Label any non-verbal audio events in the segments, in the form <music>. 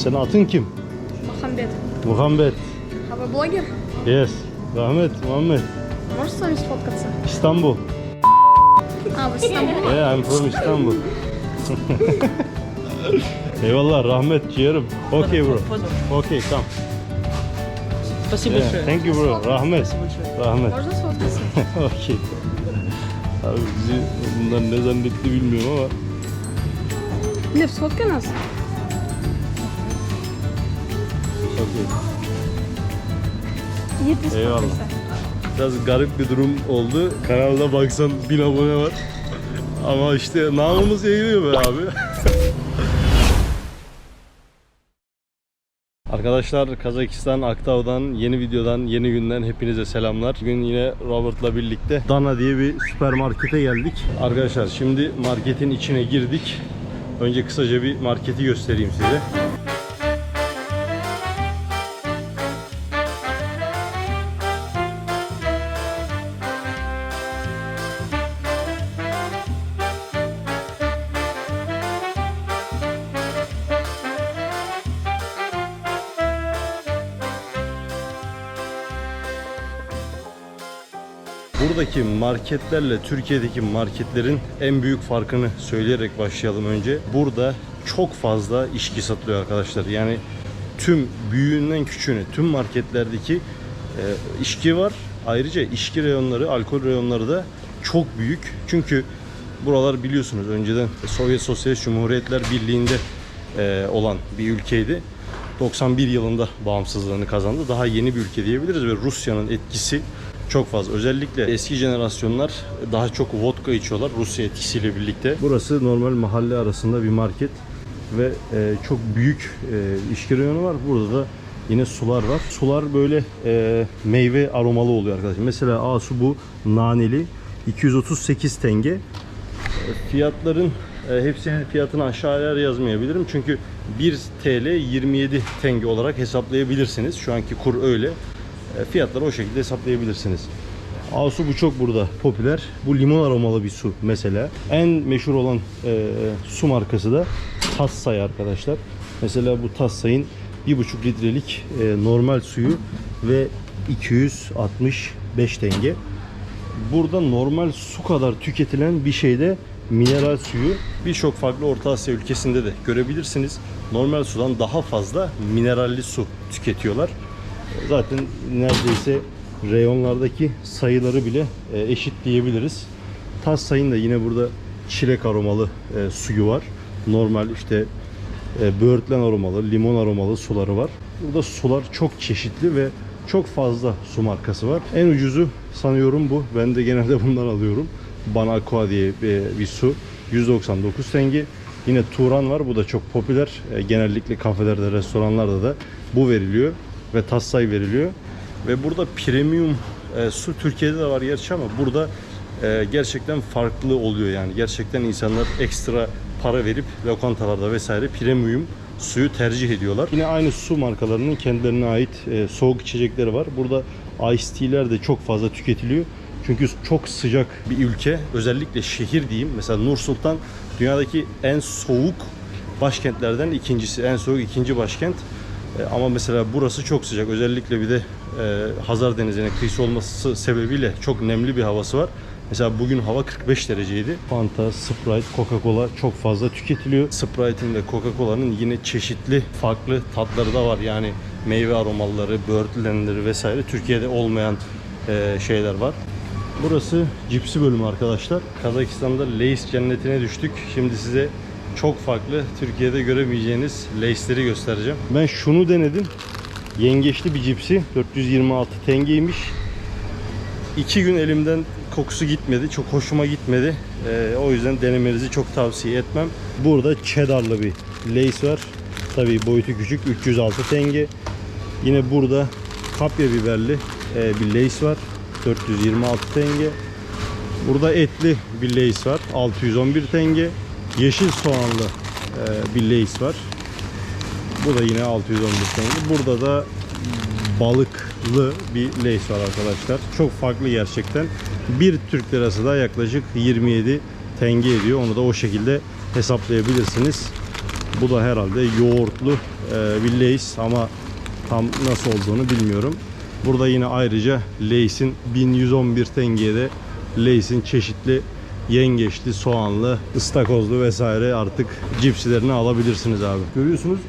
Senin atın kim? Мохаммед. Muhammed. А вы блогер? Yes. Rahmet Muhammed. Можешь с вами сфоткаться? İstanbul. А, вы из Стамбула? Yeah, I'm from Istanbul. Eyvallah <laughs> rahmet ciğerim. Okay bro. Okay come. Спасибо Yeah, большое. thank you bro. Rahmet. Спасибо большое. Rahmet. Можно сфоткаться? <laughs> Okey. Abi bizi bunlar ne zannetti bilmiyorum ama Лев, сфоткай нас. Yetiş Eyvallah. Biraz garip bir durum oldu. Kanalda baksan 1000 abone var. Ama işte namımız yayılıyor be abi. <laughs> Arkadaşlar Kazakistan Aktav'dan yeni videodan yeni günden hepinize selamlar. Bugün yine Robert'la birlikte Dana diye bir süpermarkete geldik. Arkadaşlar şimdi marketin içine girdik. Önce kısaca bir marketi göstereyim size. Buradaki marketlerle Türkiye'deki marketlerin en büyük farkını söyleyerek başlayalım önce. Burada çok fazla içki satılıyor arkadaşlar. Yani tüm büyüğünden küçüğüne tüm marketlerdeki e, içki var. Ayrıca içki reyonları, alkol reyonları da çok büyük. Çünkü buralar biliyorsunuz önceden Sovyet Sosyalist Cumhuriyetler Birliği'nde e, olan bir ülkeydi. 91 yılında bağımsızlığını kazandı. Daha yeni bir ülke diyebiliriz ve Rusya'nın etkisi çok fazla. Özellikle eski jenerasyonlar daha çok vodka içiyorlar Rusya etkisiyle birlikte. Burası normal mahalle arasında bir market ve e, çok büyük e, içki reyonu var. Burada da yine sular var. Sular böyle e, meyve aromalı oluyor arkadaşlar. Mesela Asu bu naneli 238 tenge. Fiyatların e, hepsinin fiyatını aşağıya yazmayabilirim. Çünkü 1 TL 27 tenge olarak hesaplayabilirsiniz. Şu anki kur öyle. E, Fiyatları o şekilde hesaplayabilirsiniz. Asu bu çok burada popüler. Bu limon aromalı bir su mesela. En meşhur olan e, su markası da Tassay arkadaşlar. Mesela bu Tassay'ın 1,5 litrelik e, normal suyu ve 265 tenge. Burada normal su kadar tüketilen bir şeyde mineral suyu birçok farklı Orta Asya ülkesinde de görebilirsiniz. Normal sudan daha fazla mineralli su tüketiyorlar. Zaten neredeyse reyonlardaki sayıları bile e, eşit diyebiliriz. Tas sayın da yine burada çilek aromalı e, suyu var. Normal işte e, böğürtlen aromalı, limon aromalı suları var. Burada sular çok çeşitli ve çok fazla su markası var. En ucuzu sanıyorum bu. Ben de genelde <laughs> bundan alıyorum. Bana Aqua diye bir, bir su. 199 tenge. Yine Turan var. Bu da çok popüler. E, genellikle kafelerde, restoranlarda da bu veriliyor ve Tassay veriliyor. Ve burada premium e, su Türkiye'de de var gerçi ama burada e, gerçekten farklı oluyor yani. Gerçekten insanlar ekstra para verip lokantalarda vesaire premium suyu tercih ediyorlar. Yine aynı su markalarının kendilerine ait e, soğuk içecekleri var. Burada ice tea'ler de çok fazla tüketiliyor. Çünkü çok sıcak bir ülke. Özellikle şehir diyeyim. Mesela Nur Sultan dünyadaki en soğuk başkentlerden ikincisi. En soğuk ikinci başkent. E, Ama mesela burası çok sıcak. Özellikle bir de e, Hazar Denizi'ne kıyısı olması sebebiyle çok nemli bir havası var. Mesela bugün hava 45 dereceydi. Fanta, Sprite, Coca-Cola çok fazla tüketiliyor. Sprite'in ve Coca-Cola'nın yine çeşitli farklı tatları da var. Yani meyve aromaları, böğürtlenleri vesaire Türkiye'de olmayan e, şeyler var. Burası cipsi bölümü arkadaşlar. Kazakistan'da Lay's cennetine düştük. Şimdi size çok farklı Türkiye'de göremeyeceğiniz Lay'sleri göstereceğim. Ben şunu denedim. Yengeçli bir cipsi. 426 tengeymiş. İki gün elimden kokusu gitmedi. Çok hoşuma gitmedi. Ee, o yüzden denemenizi çok tavsiye etmem. Burada cheddarlı bir Lay's var. Tabii boyutu küçük. 306 tenge. Yine burada kapya biberli e, bir Lay's var. 426 tenge. Burada etli bir Lay's var. 611 tenge. Yeşil soğanlı e, bir Lay's var. Bu da yine 611 tenge. Burada da balıklı bir Lay's var arkadaşlar. Çok farklı gerçekten. Bir Türk lirası da yaklaşık 27 tenge ediyor. Onu da o şekilde hesaplayabilirsiniz. Bu da herhalde yoğurtlu e, bir Lay's ama tam nasıl olduğunu bilmiyorum. Burada yine ayrıca Lay's'in 1111 tengeye Lay's'in çeşitli yengeçli, soğanlı, ıstakozlu vesaire artık cipsilerini alabilirsiniz abi. Görüyorsunuz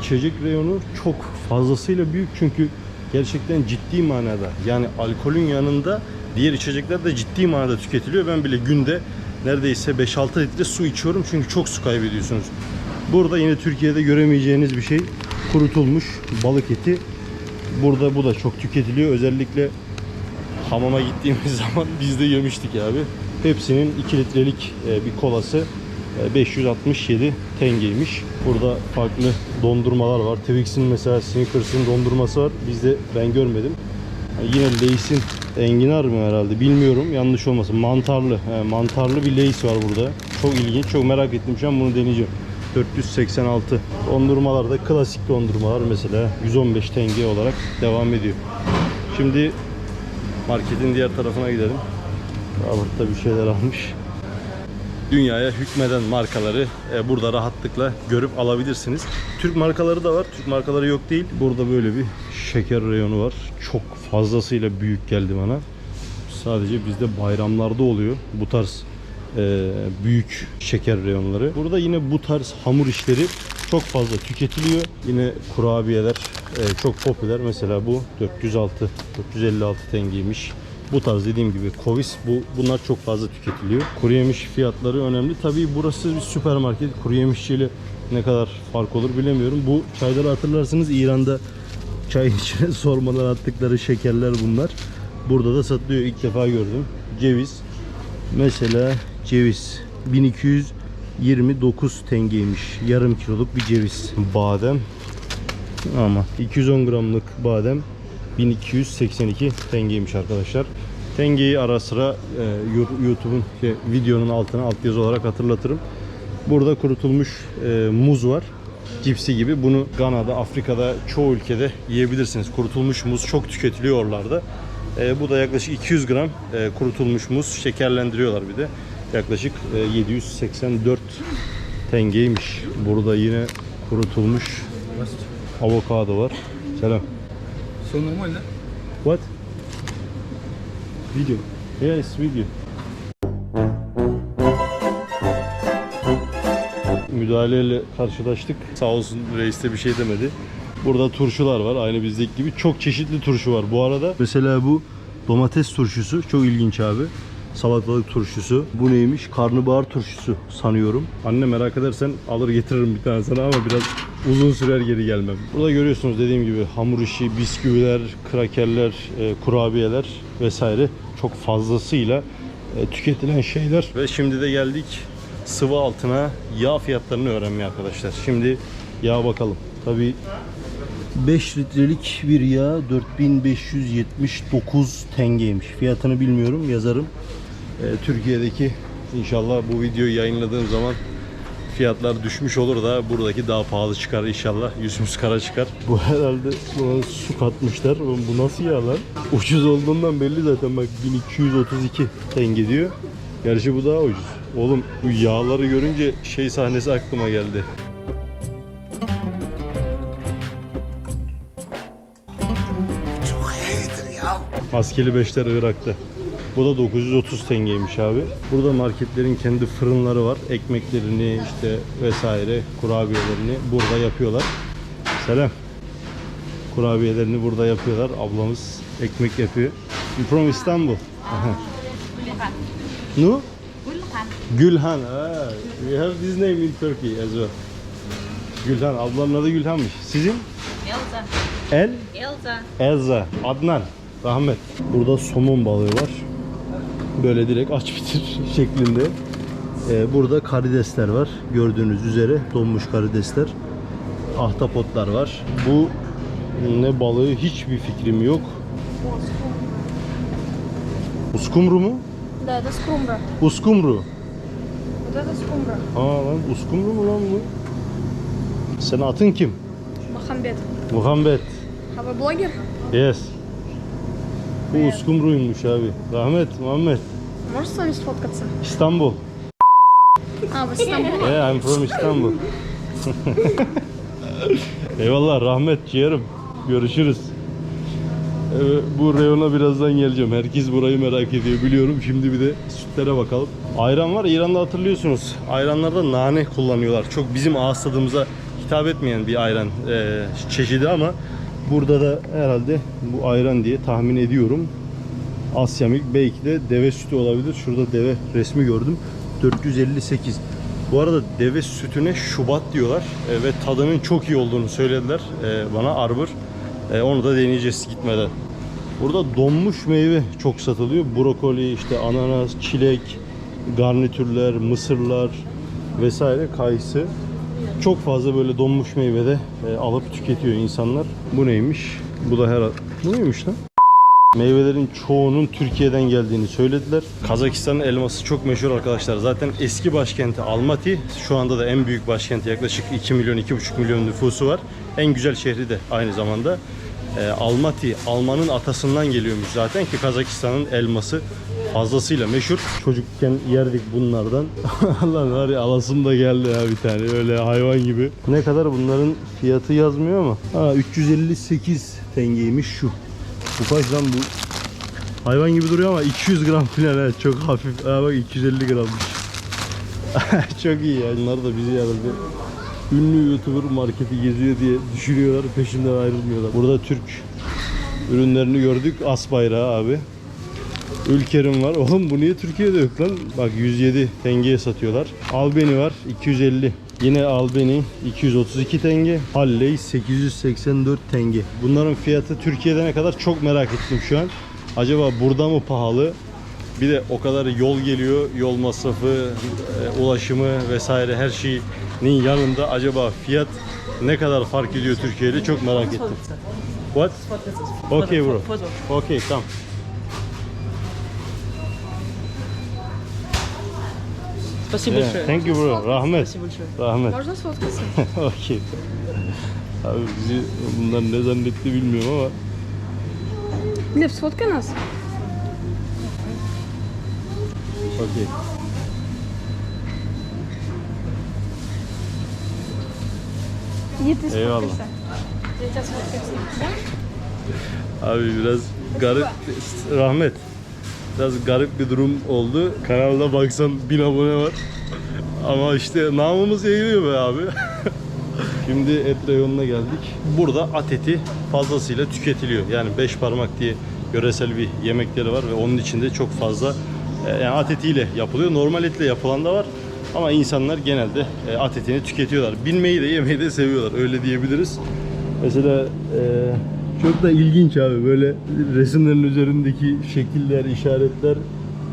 içecek reyonu çok fazlasıyla büyük çünkü gerçekten ciddi manada yani alkolün yanında diğer içecekler de ciddi manada tüketiliyor. Ben bile günde neredeyse 5-6 litre su içiyorum çünkü çok su kaybediyorsunuz. Burada yine Türkiye'de göremeyeceğiniz bir şey kurutulmuş balık eti. Burada bu da çok tüketiliyor. Özellikle hamama gittiğimiz <laughs> zaman biz de yemiştik abi. Hepsinin 2 litrelik e, bir kolası e, 567 tengeymiş. Burada farklı dondurmalar var. Twix'in mesela Snickers'ın dondurması var. Bizde ben görmedim. Yani Yine Lay's'in enginar mı herhalde bilmiyorum. Yanlış olmasın. Mantarlı. Mantarlı bir Lay's var burada. Çok ilginç. Çok merak ettim şu an bunu deneyeceğim. 486. Dondurmalar da klasik dondurmalar mesela 115 tenge olarak devam ediyor. Şimdi marketin diğer tarafına gidelim. Robert bir şeyler almış. Dünyaya hükmeden markaları e, burada rahatlıkla görüp alabilirsiniz. Türk markaları da var. Türk markaları yok değil. Burada böyle bir şeker reyonu var. Çok fazlasıyla büyük geldi bana. Sadece bizde bayramlarda oluyor bu tarz e, büyük şeker reyonları. Burada yine bu tarz hamur işleri çok fazla tüketiliyor. Yine kurabiyeler e, çok popüler. Mesela bu 406, 456 tengeymiş. Bu tarz dediğim gibi kovis bu bunlar çok fazla tüketiliyor. Kuru yemiş fiyatları önemli. Tabii burası bir süpermarket. Kuru yemişçiyle ne kadar fark olur bilemiyorum. Bu çayları hatırlarsınız İran'da çayın <laughs> içine sormadan attıkları şekerler bunlar. Burada da satılıyor. İlk defa gördüm. Ceviz. Mesela ceviz 1229 tengeymiş. Yarım kiloluk bir ceviz. Badem ama 210 gramlık badem 1282 tengeymiş arkadaşlar. Tenge'yi ara sıra e, YouTube'un şey, videonun altına altyazı olarak hatırlatırım. Burada kurutulmuş e, muz var. Cipsi gibi. Bunu Gana'da, Afrika'da çoğu ülkede yiyebilirsiniz. Kurutulmuş muz çok tüketiliyor oralarda. E, bu da yaklaşık 200 gram e, kurutulmuş muz. Şekerlendiriyorlar bir de. Yaklaşık e, 784 tengeymiş. Burada yine kurutulmuş avokado var. Selam. So normal ne? What? Video. Yes, video. Müdahaleyle karşılaştık. Sağ olsun reis de bir şey demedi. Burada turşular var. Aynı bizdeki gibi. Çok çeşitli turşu var. Bu arada mesela bu domates turşusu. Çok ilginç abi. Salatalık turşusu. Bu neymiş? Karnabahar turşusu sanıyorum. Anne merak edersen alır getiririm bir tane sana ama biraz uzun sürer geri gelmem. Burada görüyorsunuz dediğim gibi hamur işi, bisküviler, krakerler, e, kurabiyeler vesaire çok fazlasıyla e, tüketilen şeyler. Ve şimdi de geldik sıvı altına yağ fiyatlarını öğrenmeye arkadaşlar. Şimdi yağ bakalım. Tabii 5 litrelik bir yağ 4579 tengeymiş. Fiyatını bilmiyorum yazarım. Ee, Türkiye'deki inşallah bu videoyu yayınladığım zaman fiyatlar düşmüş olur da buradaki daha pahalı çıkar inşallah. Yüzümüz kara çıkar. Bu herhalde buna su katmışlar. Oğlum bu nasıl yağ lan? Ucuz olduğundan belli zaten bak 1232 tenge diyor. Gerçi bu daha ucuz. Oğlum bu yağları görünce şey sahnesi aklıma geldi. Askeri beşler Irak'ta. Bu da 930 tengeymiş abi. Burada marketlerin kendi fırınları var. Ekmeklerini işte vesaire kurabiyelerini burada yapıyorlar. Selam. Kurabiyelerini burada yapıyorlar. Ablamız ekmek yapıyor. You from Istanbul? No? Gülhan. Ah, we have this name in Turkey as well. Gülhan. Ablanın adı Gülhan'mış. Sizin? Elza. El? Elza. Elza, Adnan, Rahmet. Burada somon balığı var. Böyle direkt aç bitir <laughs> şeklinde. Ee, burada karidesler var. Gördüğünüz üzere donmuş karidesler. Ahtapotlar var. Bu ne balığı hiçbir fikrim yok. Uskumru mu? Да, это скумбра. Uskumru. Вот это скумбра. Aa lan uskumru mu lan bu? Sen atın kim? Махамбет. Muhammed. А вы блогер? Yes. Bu uskumruymuş abi. Rahmet, Muhammed. Можешь с вами сфоткаться? İstanbul. А, вы с Стамбула? Yeah, I'm from Istanbul. <laughs> Eyvallah rahmet ciğerim. Görüşürüz. Evet, bu reyona birazdan geleceğim. Herkes burayı merak ediyor biliyorum. Şimdi bir de sütlere bakalım. Ayran var. İran'da hatırlıyorsunuz. Ayranlarda nane kullanıyorlar. Çok bizim ağız tadımıza hitap etmeyen bir ayran e, çeşidi ama burada da herhalde bu ayran diye tahmin ediyorum. Asya belki de deve sütü olabilir. Şurada deve resmi gördüm. 458. Bu arada deve sütüne şubat diyorlar E, ve tadının çok iyi olduğunu söylediler e, bana Arbor. E, onu da deneyeceğiz gitmeden. Burada donmuş meyve çok satılıyor. Brokoli, işte ananas, çilek, garnitürler, mısırlar vesaire kayısı. Çok fazla böyle donmuş meyve de e, alıp tüketiyor insanlar. Bu neymiş? Bu da herhalde... Bu neymiş lan? Meyvelerin çoğunun Türkiye'den geldiğini söylediler. Kazakistan'ın elması çok meşhur arkadaşlar. Zaten eski başkenti Almaty. Şu anda da en büyük başkenti. Yaklaşık 2 milyon, 2,5 milyon nüfusu var. En güzel şehri de aynı zamanda. Ee, Almaty, Alman'ın atasından geliyormuş zaten ki Kazakistan'ın elması fazlasıyla meşhur. Çocukken yerdik bunlardan. <laughs> Allah var alasım da geldi ya bir tane öyle hayvan gibi. Ne kadar bunların fiyatı yazmıyor ama. Ha 358 tengeymiş şu. Bu kaç lan bu? Hayvan gibi duruyor ama 200 gram falan ha çok hafif. Ha bak 250 grammış. <laughs> çok iyi ya. Bunlar da bizi herhalde ünlü YouTuber marketi geziyor diye düşünüyorlar. Peşinden ayrılmıyorlar. Burada Türk ürünlerini gördük. As bayrağı abi. Ülkerim var. Oğlum bu niye Türkiye'de yok lan? Bak 107 tengeye satıyorlar. Albeni var 250. Yine Albeni 232 tenge. Halley 884 tenge. Bunların fiyatı Türkiye'de ne kadar çok merak ettim şu an. Acaba burada mı pahalı? Bir de o kadar yol geliyor, yol masrafı, e, ulaşımı vesaire her şeyin yanında acaba fiyat ne kadar fark ediyor Türkiye ile çok merak ettim. What? Okay bro. Okay, come. Спасибо Yeah, большое. thank you bro. Rahmet. Спасибо большое. Rahmet. Можно сфоткаться? <laughs> Okey. Abi bizi bunlar ne zannetti bilmiyorum ama Глеб, сфоткай нас. okey. Иди ты Eyvallah. сфоткайся. Я тебя сфоткаю с ним. Да? Abi biraz garip rahmet. Biraz garip bir durum oldu. Kanalda baksan bin abone var. Ama işte namımız yayılıyor be abi. <laughs> Şimdi et reyonuna geldik. Burada at eti fazlasıyla tüketiliyor. Yani beş parmak diye yöresel bir yemekleri var ve onun içinde çok fazla e, yani at etiyle yapılıyor. Normal etle yapılan da var. Ama insanlar genelde e, at etini tüketiyorlar. Bilmeyi de yemeyi de seviyorlar. Öyle diyebiliriz. Mesela e, çok da ilginç abi böyle resimlerin üzerindeki şekiller, işaretler.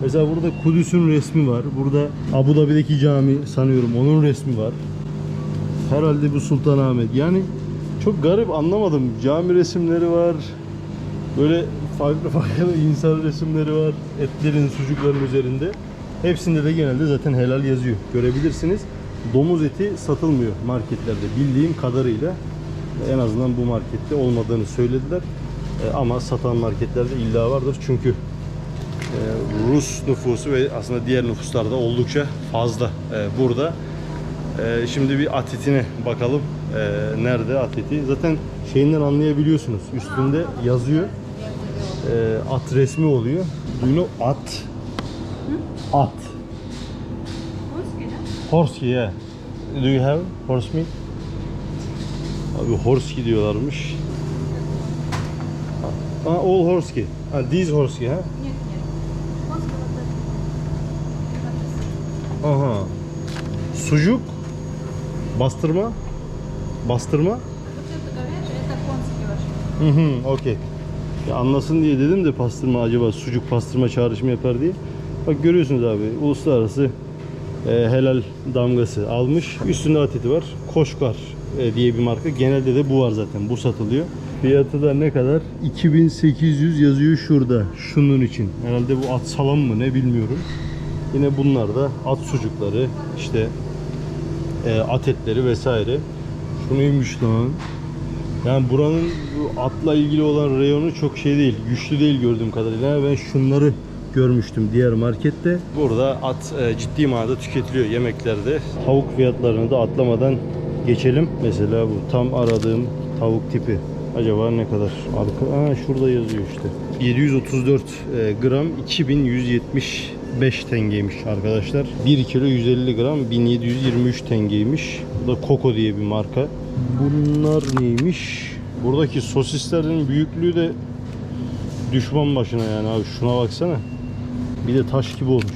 Mesela burada Kudüs'ün resmi var. Burada Abu Dhabi'deki cami sanıyorum onun resmi var. Herhalde bu Sultanahmet. Yani çok garip anlamadım. Cami resimleri var. Böyle farklı farklı <laughs> insan resimleri var. Etlerin, sucukların üzerinde. Hepsinde de genelde zaten helal yazıyor. Görebilirsiniz. Domuz eti satılmıyor marketlerde bildiğim kadarıyla. En azından bu markette olmadığını söylediler. E, Ama satan marketlerde illa vardır çünkü e, Rus nüfusu ve aslında diğer nüfuslar da oldukça fazla e, burada. E, Şimdi bir at etine bakalım. E, Nerede at eti? Zaten şeyinden anlayabiliyorsunuz. Üstünde yazıyor. E, At resmi oluyor. Know at? At. Horse yeah. Do you have horse meat? Abi horski diyorlarmış. Ha, all horski. Ha, these horski ha? Aha. Sucuk. Bastırma. Bastırma. Hı hı, okey. Ya anlasın diye dedim de pastırma acaba sucuk pastırma çağrışımı yapar diye. Bak görüyorsunuz abi uluslararası e, helal damgası almış. Üstünde at eti var. Koşkar diye bir marka. Genelde de bu var zaten. Bu satılıyor. Fiyatı da ne kadar? 2800 yazıyor şurada. Şunun için. Herhalde bu at salam mı ne bilmiyorum. Yine bunlar da at sucukları, işte e, at etleri vesaire. Şunuymuş lan. Yani buranın bu atla ilgili olan reyonu çok şey değil, güçlü değil gördüğüm kadarıyla. Ben şunları görmüştüm diğer markette. Burada at e, ciddi manada tüketiliyor yemeklerde. Tavuk fiyatlarını da atlamadan geçelim. Mesela bu tam aradığım tavuk tipi. Acaba ne kadar? Arka, Aa, şurada yazıyor işte. 734 e, gram 2175 tengeymiş arkadaşlar. 1 kilo 150 gram 1723 tengeymiş. Bu da Coco diye bir marka. Bunlar neymiş? Buradaki sosislerin büyüklüğü de düşman başına yani abi şuna baksana. Bir de taş gibi olmuş.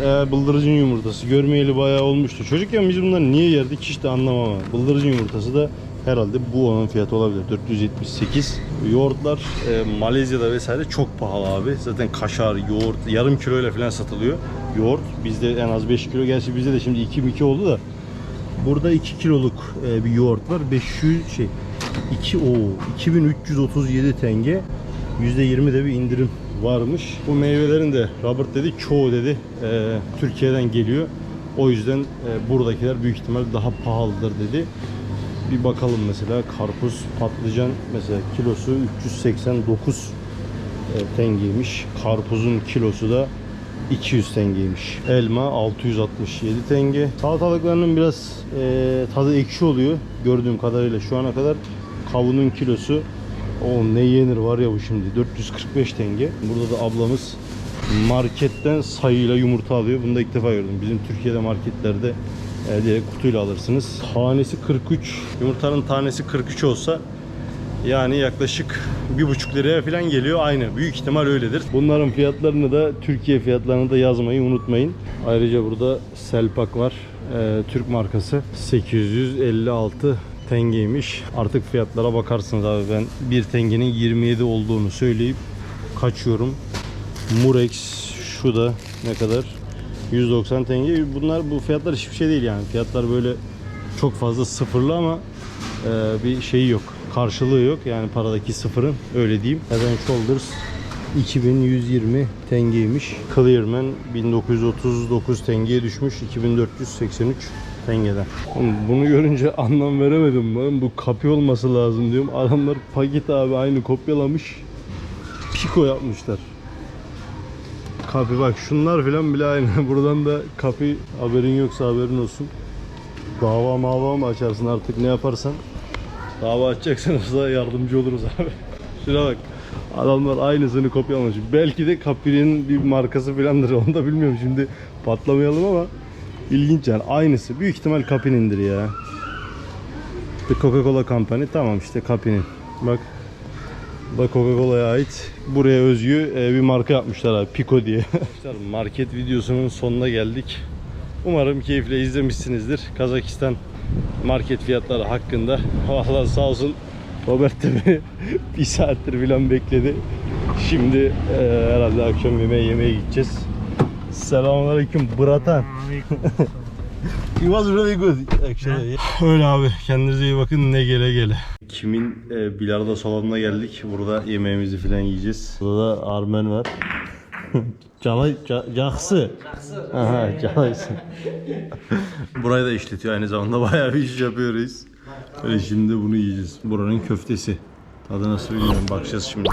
Ee, bıldırcın yumurtası görmeyeli bayağı olmuştu. Çocukken biz bunları niye yerdik hiç de anlamam ama. Bıldırcın yumurtası da herhalde bu onun fiyatı olabilir. 478. Yoğurtlar e, Malezya'da vesaire çok pahalı abi. Zaten kaşar, yoğurt yarım kiloyla falan satılıyor. Yoğurt bizde en az 5 kilo. Gerçi bizde de şimdi 2 2 oldu da. Burada 2 kiloluk e, bir yoğurt var. 500 şey 2 o 2337 tenge. %20 de bir indirim varmış. Bu meyvelerin de Robert dedi çoğu dedi e, Türkiye'den geliyor. O yüzden e, buradakiler büyük ihtimal daha pahalıdır dedi. Bir bakalım mesela karpuz, patlıcan mesela kilosu 389 e, tengeymiş. Karpuzun kilosu da 200 tengeymiş. Elma 667 tenge. Salatalıklarının biraz e, tadı ekşi oluyor. Gördüğüm kadarıyla şu ana kadar kavunun kilosu o ne yenir var ya bu şimdi 445 tenge. Burada da ablamız marketten sayıyla yumurta alıyor. Bunu da ilk defa gördüm. Bizim Türkiye'de marketlerde e, direkt kutuyla alırsınız. Tanesi 43. Yumurtanın tanesi 43 olsa yani yaklaşık bir buçuk liraya falan geliyor aynı. Büyük ihtimal öyledir. Bunların fiyatlarını da Türkiye fiyatlarını da yazmayı unutmayın. Ayrıca burada Selpak var. Ee, Türk markası 856 tengeymiş. Artık fiyatlara bakarsınız abi ben bir tengenin 27 olduğunu söyleyip kaçıyorum. Murex şu da ne kadar? 190 tenge. Bunlar bu fiyatlar hiçbir şey değil yani. Fiyatlar böyle çok fazla sıfırlı ama e, bir şeyi yok. Karşılığı yok yani paradaki sıfırın öyle diyeyim. Head Shoulders 2120 tengeymiş. Clearman 1939 tengeye düşmüş. 2483 tengeden. Oğlum bunu görünce <laughs> anlam veremedim ben. Bu kapı olması lazım diyorum. Adamlar paket abi aynı kopyalamış. Piko yapmışlar. Kapi bak şunlar filan bile aynı. <laughs> Buradan da kapi haberin yoksa haberin olsun. Dava mava mı açarsın artık ne yaparsan. Dava açacaksanız <laughs> da yardımcı oluruz abi. Şuna bak. Adamlar aynısını kopyalamış. Belki de Capri'nin bir markası filandır. Onu da bilmiyorum şimdi patlamayalım ama ilginç yani. Aynısı. Büyük ihtimal Capri'nindir ya. The Coca-Cola Company. Tamam işte Capri'nin. Bak. Bu Coca-Cola'ya ait. Buraya özgü e, bir marka yapmışlar abi. Pico diye. <laughs> Market videosunun sonuna geldik. Umarım keyifle izlemişsinizdir. Kazakistan market fiyatları hakkında. <laughs> Allah sağ olsun Robert de beni <laughs> bir saattir falan bekledi. Şimdi e, herhalde akşam yemeği yemeye gideceğiz. Selamünaleyküm bratan. <laughs> It was really good actually. Öyle abi. Kendinize iyi bakın. Ne gele gele. Kimin e, bilardo salonuna geldik. Burada yemeğimizi falan yiyeceğiz. Burada da Armen var. <laughs> Calay, ca, Caksı. Aha, Calaysın. <laughs> Burayı da işletiyor aynı zamanda. Bayağı bir iş yapıyoruz. Böyle şimdi bunu yiyeceğiz. Buranın köftesi. Tadı nasıl bilmiyorum. Bakacağız şimdi.